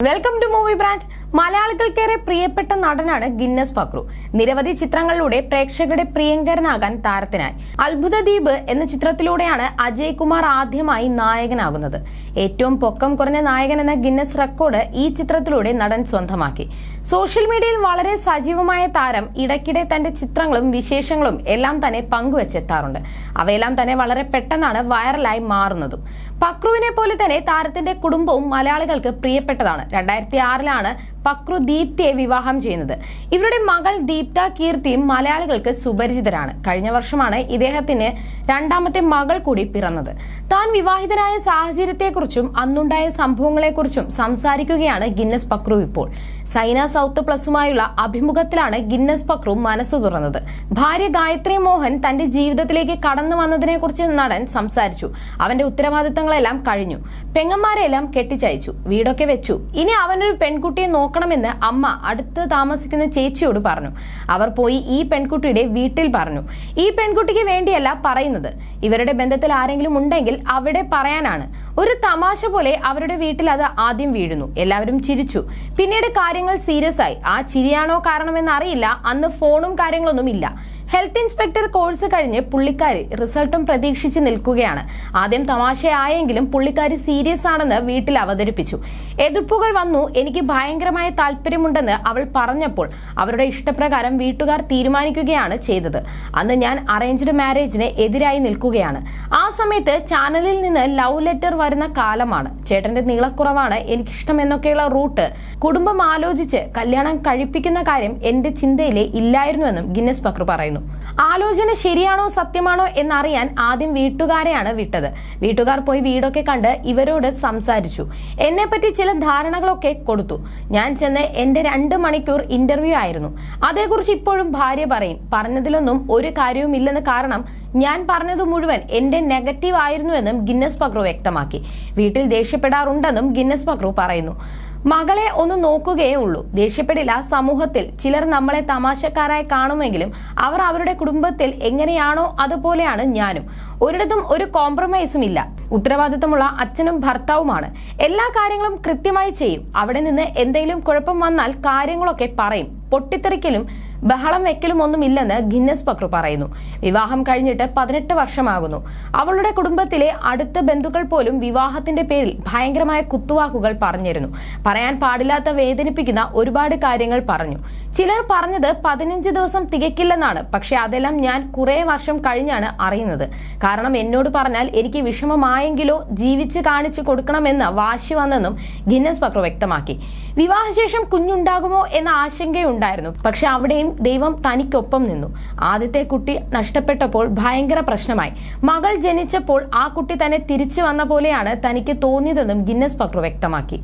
Welcome to movie brand മലയാളികൾക്കേറെ പ്രിയപ്പെട്ട നടനാണ് Guinness Fakru. നിരവധി ചിത്രങ്ങളിലൂടെ പ്രേക്ഷകരുടെ പ്രിയങ്കരനാകാൻ താരത്തിനായി. അത്ഭുത ദ്വീപ് എന്ന ചിത്രത്തിലൂടെയാണ് അജയ് കുമാർ ആദ്യമായി നായകനാകുന്നത്. ഏറ്റവും പൊക്കം കുറഞ്ഞ നായകൻ എന്ന ഗിന്നസ് റെക്കോർഡ് ഈ ചിത്രത്തിലൂടെ നടൻ സ്വന്തമാക്കി. സോഷ്യൽ മീഡിയയിൽ വളരെ സജീവമായ താരം ഇടയ്ക്കിടെ തന്റെ ചിത്രങ്ങളും വിശേഷങ്ങളും എല്ലാം തന്നെ പങ്കുവച്ചെത്താറുണ്ട്. അവയെല്ലാം തന്നെ വളരെ പെട്ടെന്നാണ് വൈറലായി മാറുന്നതും. പക്രുവിനെ പോലെ തന്നെ താരത്തിന്റെ കുടുംബവും മലയാളികൾക്ക് പ്രിയപ്പെട്ടതാണ്. രണ്ടായിരത്തി ആറിലാണ് പക്രു ദീപ്തിയെ വിവാഹം ചെയ്യുന്നത്. ഇവരുടെ മകൾ ദീപ്ത കീർത്തിയും മലയാളികൾക്ക് സുപരിചിതരാണ്. കഴിഞ്ഞ വർഷമാണ് ഇദ്ദേഹത്തിന് രണ്ടാമത്തെ മകൾ കൂടി പിറന്നത്. താൻ വിവാഹിതനായ സാഹചര്യത്തെക്കുറിച്ചും അന്നുണ്ടായ സംഭവങ്ങളെക്കുറിച്ചും സംസാരിക്കുകയാണ് ഗിന്നസ് പക്രു ഇപ്പോൾ. സൈന സൗത്ത് പ്ലസുമായുള്ള അഭിമുഖത്തിലാണ് ഗിന്നസ് പക്രു മനസ്സു തുറന്നത്. ഭാര്യ ഗായത്രി മോഹൻ തന്റെ ജീവിതത്തിലേക്ക് കടന്നു വന്നതിനെ കുറിച്ച് നടൻ സംസാരിച്ചു. അവന്റെ ഉത്തരവാദിത്തങ്ങളെല്ലാം കഴിഞ്ഞു. പെങ്ങന്മാരെല്ലാം കെട്ടിച്ചയച്ചു. വീടൊക്കെ വെച്ചു. ഇനി അവനൊരു പെൺകുട്ടിയെ നോക്കണമെന്ന് അമ്മ അടുത്ത് താമസിക്കുന്ന ചേച്ചിയോട് പറഞ്ഞു. അവർ പോയി ഈ പെൺകുട്ടിയുടെ വീട്ടിൽ പറഞ്ഞു. ഈ പെൺകുട്ടിക്ക് വേണ്ടിയല്ല പറയുന്നത്. ഇവരുടെ ബന്ധത്തിൽ ആരെങ്കിലും ഉണ്ടെങ്കിൽ അവിടെ പറയാനാണ്. ഒരു തമാശ പോലെ അവരുടെ വീട്ടിൽ അത് ആദ്യം വീഴുന്നു. എല്ലാവരും ചിരിച്ചു. പിന്നീട് കാര്യങ്ങൾ സീരിയസ് ആയി. ആ ചിരിയാണോ കാരണമെന്ന് അറിയില്ല. അന്ന് ഫോണും കാര്യങ്ങളൊന്നും ഇല്ല. ഹെൽത്ത് ഇൻസ്പെക്ടർ കോഴ്സ് കഴിഞ്ഞ് പുള്ളിക്കാരി റിസൾട്ടും പ്രതീക്ഷിച്ച് നിൽക്കുകയാണ്. ആദ്യം തമാശയായെങ്കിലും പുള്ളിക്കാരി സീരിയസ് ആണെന്ന് വീട്ടിൽ അവതരിപ്പിച്ചു. എതിർപ്പുകൾ വന്നു എനിക്ക് ഭയങ്കരമായ താല്പര്യമുണ്ടെന്ന് അവൾ പറഞ്ഞപ്പോൾ അവരുടെ ഇഷ്ടപ്രകാരം വീട്ടുകാർ തീരുമാനിക്കുകയാണ് ചെയ്തത്. അന്ന് ഞാൻ അറേഞ്ച്ഡ് മാരേജിന് എതിരായി നിൽക്കുകയാണ്. ആ സമയത്ത് ചാനലിൽ നിന്ന് ലവ് ലെറ്റർ വരുന്ന കാലമാണ്. ചേട്ടന്റെ നീളക്കുറവാണ് എനിക്കിഷ്ടം എന്നൊക്കെയുള്ള റൂട്ട്. കുടുംബം ആലോചിച്ച് കല്യാണം കഴിപ്പിക്കുന്ന കാര്യം എന്റെ ചിന്തയിലെ ഇല്ലായിരുന്നുവെന്നും ഗിന്നസ് ബക്രു പറയുന്നു. ആലോചന ശരിയാണോ സത്യമാണോ എന്നറിയാൻ ആദ്യം വീട്ടുകാരെയാണ് വിട്ടത്. വീട്ടുകാർ പോയി വീടൊക്കെ കണ്ട് ഇവരോട് സംസാരിച്ചു. എന്നെ പറ്റി ചില ധാരണകളൊക്കെ കൊടുത്തു. ഞാൻ ചെന്ന് എന്റെ രണ്ട് മണിക്കൂർ ഇന്റർവ്യൂ ആയിരുന്നു. അതേക്കുറിച്ച് ഇപ്പോഴും ഭാര്യ പറയും. പറഞ്ഞതിലൊന്നും ഒരു കാര്യവും ഇല്ലെന്ന് കാരണം ഞാൻ പറഞ്ഞത് മുഴുവൻ എന്റെ നെഗറ്റീവ് ആയിരുന്നുവെന്നും ഗിന്നസ് പക്രു വ്യക്തമാക്കി. വീട്ടിൽ ദേഷ്യപ്പെടാറുണ്ടെന്നും ഗിന്നസ് പക്രു പറയുന്നു. മകളെ ഒന്ന് നോക്കുകയേ ഉള്ളൂ ദേഷ്യപ്പെടില്ല. സമൂഹത്തിൽ ചിലർ നമ്മളെ തമാശക്കാരായി കാണുമെങ്കിലും അവർ അവരുടെ കുടുംബത്തിൽ എങ്ങനെയാണോ അതുപോലെയാണ് ഞാനും. ഒരിടത്തും ഒരു കോംപ്രമൈസും ഇല്ല. ഉത്തരവാദിത്തമുള്ള അച്ഛനും ഭർത്താവുമാണ്. എല്ലാ കാര്യങ്ങളും കൃത്യമായി ചെയ്യും. അവിടെ നിന്ന് എന്തെങ്കിലും കുഴപ്പം വന്നാൽ കാര്യങ്ങളൊക്കെ പറയും. പൊട്ടിത്തെറിക്കലും ബഹളം വെക്കലും ഒന്നുമില്ലെന്ന് ഗിന്നസ് പക്രു പറയുന്നു. വിവാഹം കഴിഞ്ഞിട്ട് പതിനെട്ട് വർഷമാകുന്നു. അവളുടെ കുടുംബത്തിലെ അടുത്ത ബന്ധുക്കൾ പോലും വിവാഹത്തിന്റെ പേരിൽ ഭയങ്കരമായ കുത്തുവാക്കുകൾ പറഞ്ഞിരുന്നു. പറയാൻ പാടില്ലാത്ത വേദനിപ്പിക്കുന്ന ഒരുപാട് കാര്യങ്ങൾ പറഞ്ഞു. ചിലർ പറഞ്ഞത് പതിനഞ്ച് ദിവസം തികക്കില്ലെന്നാണ് പക്ഷെ അതെല്ലാം ഞാൻ കുറെ വർഷം കഴിഞ്ഞാണ് അറിയുന്നത്. കാരണം എന്നോട് പറഞ്ഞാൽ എനിക്ക് വിഷമമായെങ്കിലോ ജീവിച്ച് കാണിച്ചു കൊടുക്കണമെന്ന് വാശി വന്നെന്നും ഗിന്നസ് പക്രു വ്യക്തമാക്കി. വിവാഹശേഷം കുഞ്ഞുണ്ടാകുമോ എന്ന ആശങ്കയുണ്ടായിരുന്നു പക്ഷെ അവിടെയും ദൈവം തനിക്കൊപ്പം നിന്നു. ആദ്യത്തെ കുട്ടി നഷ്ടപ്പെട്ടപ്പോൾ ഭയങ്കര പ്രശ്നമായി. മകൾ ജനിച്ചപ്പോൾ ആ കുട്ടി തന്നെ തിരിച്ചു വന്ന പോലെയാണ് തനിക്ക് തോന്നിയതെന്നും ഗിന്നസ് പക്രു വ്യക്തമാക്കി.